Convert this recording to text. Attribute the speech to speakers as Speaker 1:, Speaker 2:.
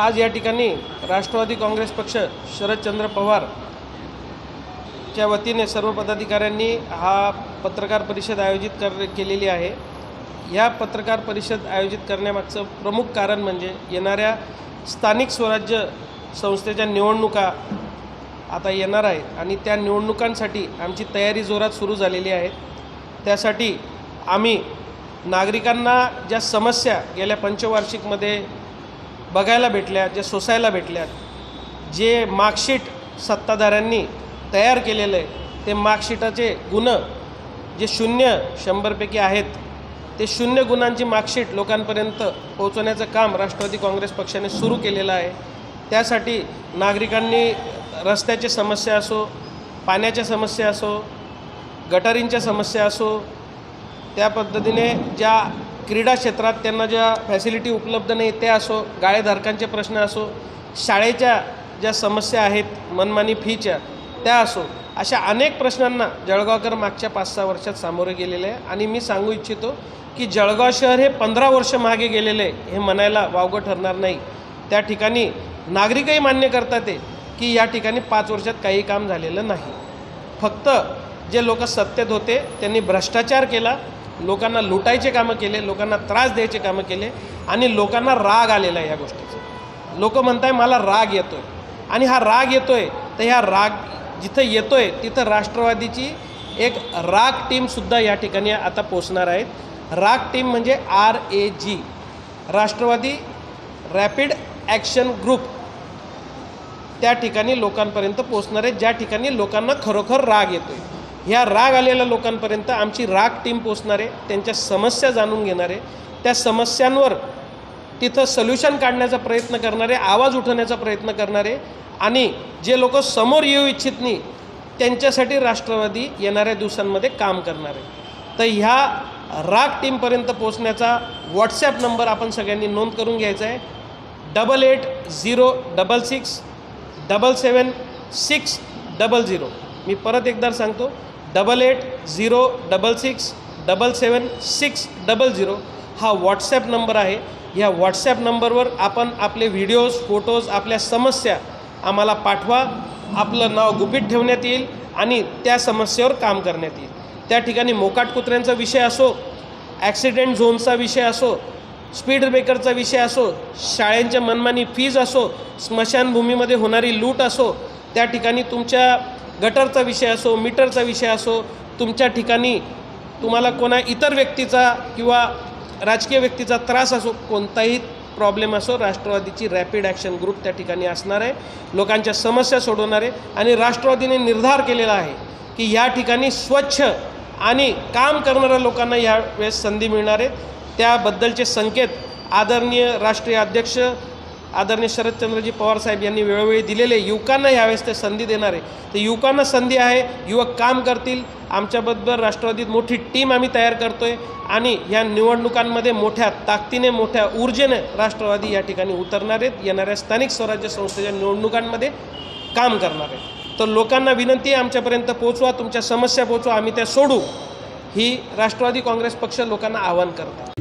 Speaker 1: आज या ठिकाणी राष्ट्रवादी काँग्रेस पक्ष शरदचंद्र पवार च्या वतीने सर्व पदाधिकाऱ्यांनी हा पत्रकार परिषद आयोजित कर केलेली आहे. या पत्रकार परिषद आयोजित करण्यामागचं प्रमुख कारण म्हणजे येणाऱ्या स्थानिक स्वराज्य संस्थेच्या निवडणुका आता येणार आहेत आणि त्या निवडणुकांसाठी आमची तयारी जोरात सुरू झालेली आहे. त्यासाठी आम्ही नागरिकांना ज्या समस्या गेल्या पंचवार्षिकमध्ये बघायला भेटल्या जे सोसायला भेटल्यात जे मार्कशीट सत्ताधाऱ्यांनी तयार केलेलं आहे ते मार्कशीटाचे गुण जे शून्य शंभरपैकी आहेत ते शून्य गुणांची मार्कशीट लोकांपर्यंत पोहोचवण्याचं काम राष्ट्रवादी काँग्रेस पक्षाने सुरू केलेलं आहे. त्यासाठी नागरिकांनी रस्त्याची समस्या असो पाण्याच्या समस्या असो गटारींच्या समस्या असो त्या पद्धतीने ज्या क्रीडा क्षेत्रात त्यांना ज्या फॅसिलिटी उपलब्ध नाही त्या असो गाळेधारकांचे प्रश्न असो शाळेच्या ज्या समस्या आहेत मनमानी फीच्या त्या असो अशा अनेक प्रश्नांना जळगावकर मागच्या पाच सहा वर्षात सामोरे गेलेले आहे. आणि मी सांगू इच्छितो की जळगाव शहर हे पंधरा वर्ष मागे गेलेले हे म्हणायला वावगं ठरणार नाही. त्या ठिकाणी नागरिकही मान्य करतात ते की या ठिकाणी पाच वर्षात काही काम झालेलं नाही. फक्त जे लोक सत्तेत होते त्यांनी भ्रष्टाचार केला लोकांना लुटायचे कामं केले लोकांना त्रास द्यायचे कामं केले आणि लोकांना राग आलेला आहे या गोष्टीचा. लोक म्हणताय मला राग येतो आहे आणि हा राग येतो आहे तर ह्या राग जिथं येतो आहे तिथं राष्ट्रवादीची एक राग टीमसुद्धा या ठिकाणी आता पोचणार आहेत राग टीम म्हणजे R A G Rashtrawadi rapid action group. त्या ठिकाणी लोकांपर्यंत पोचणार आहे ज्या ठिकाणी लोकांना खरोखर राग येतो आहे ह्या राग आलेल्या लोकांपर्यंत आमची राग टीम पोचणार आहे त्यांच्या समस्या जाणून घेणार आहे त्या समस्यांवर तिथं सोल्युशन काढण्याचा प्रयत्न करणारे आवाज उठवण्याचा प्रयत्न करणारे आणि जे लोक समोर येऊ इच्छित नाही त्यांच्यासाठी राष्ट्रवादी येणाऱ्या दिवसांमध्ये काम करणार. आहे तर ह्या राग टीमपर्यंत पोचण्याचा व्हॉट्सॲप नंबर आपण सगळ्यांनी नोंद करून घ्यायचा आहे. Double eight zero double six double seven six double zero मी परत एकदा सांगतो double eight zero double six double seven six double zero हा व्हॉट्सॲप नंबर आहे. ह्या व्हॉट्सॲप नंबरवर आपण आपले व्हिडिओज फोटोज आपल्या समस्या आम्हाला पाठवा. आपलं नाव गुपित ठेवण्यात येईल आणि त्या समस्येवर काम करण्यात येईल. त्या ठिकाणी मोकाट कुत्र्यांचा विषय असो ॲक्सिडेंट झोनचा विषय असो स्पीड ब्रेकरचा विषय असो शाळेंच्या मनमानी फीज असो स्मशानभूमीमध्ये होणारी लूट असो त्या ठिकाणी तुमच्या गटरचा विषय असो मीटरचा विषय असो तुमच्या ठिकाणी तुम्हाला कोणा इतर व्यक्तीचा किंवा राजकीय व्यक्तीचा त्रास असो कोणताही प्रॉब्लेम असो राष्ट्रवादीची रॅपिड ॲक्शन ग्रुप त्या ठिकाणी असणार आहे. लोकांच्या समस्या सोडवणार आहे आणि राष्ट्रवादीने निर्धार केलेला आहे की या ठिकाणी स्वच्छ आणि काम करणाऱ्या लोकांना यावेळेस संधी मिळणार आहे. त्याबद्दलचे संकेत आदरणीय राष्ट्रीय अध्यक्ष आदरणीय शरदचंद्रजी पवारसाहेब यांनी वेळोवेळी दिलेले युवकांना यावेळेस ते संधी देणार आहे. तर युवकांना संधी आहे. युवक काम करतील. आमच्याबद्दल राष्ट्रवादीत मोठी टीम आम्ही तयार करतो आहे आणि ह्या निवडणुकांमध्ये मोठ्या ताकदीने मोठ्या ऊर्जेने राष्ट्रवादी या ठिकाणी उतरणार आहेत. येणाऱ्या स्थानिक स्वराज्य संस्थेच्या निवडणुकांमध्ये काम करणार आहे तर लोकांना विनंती आहे आमच्यापर्यंत पोचवा तुमच्या समस्या पोचवा आम्ही त्या सोडू. ही राष्ट्रवादी काँग्रेस पक्ष लोकांना आवाहन करतात. आहे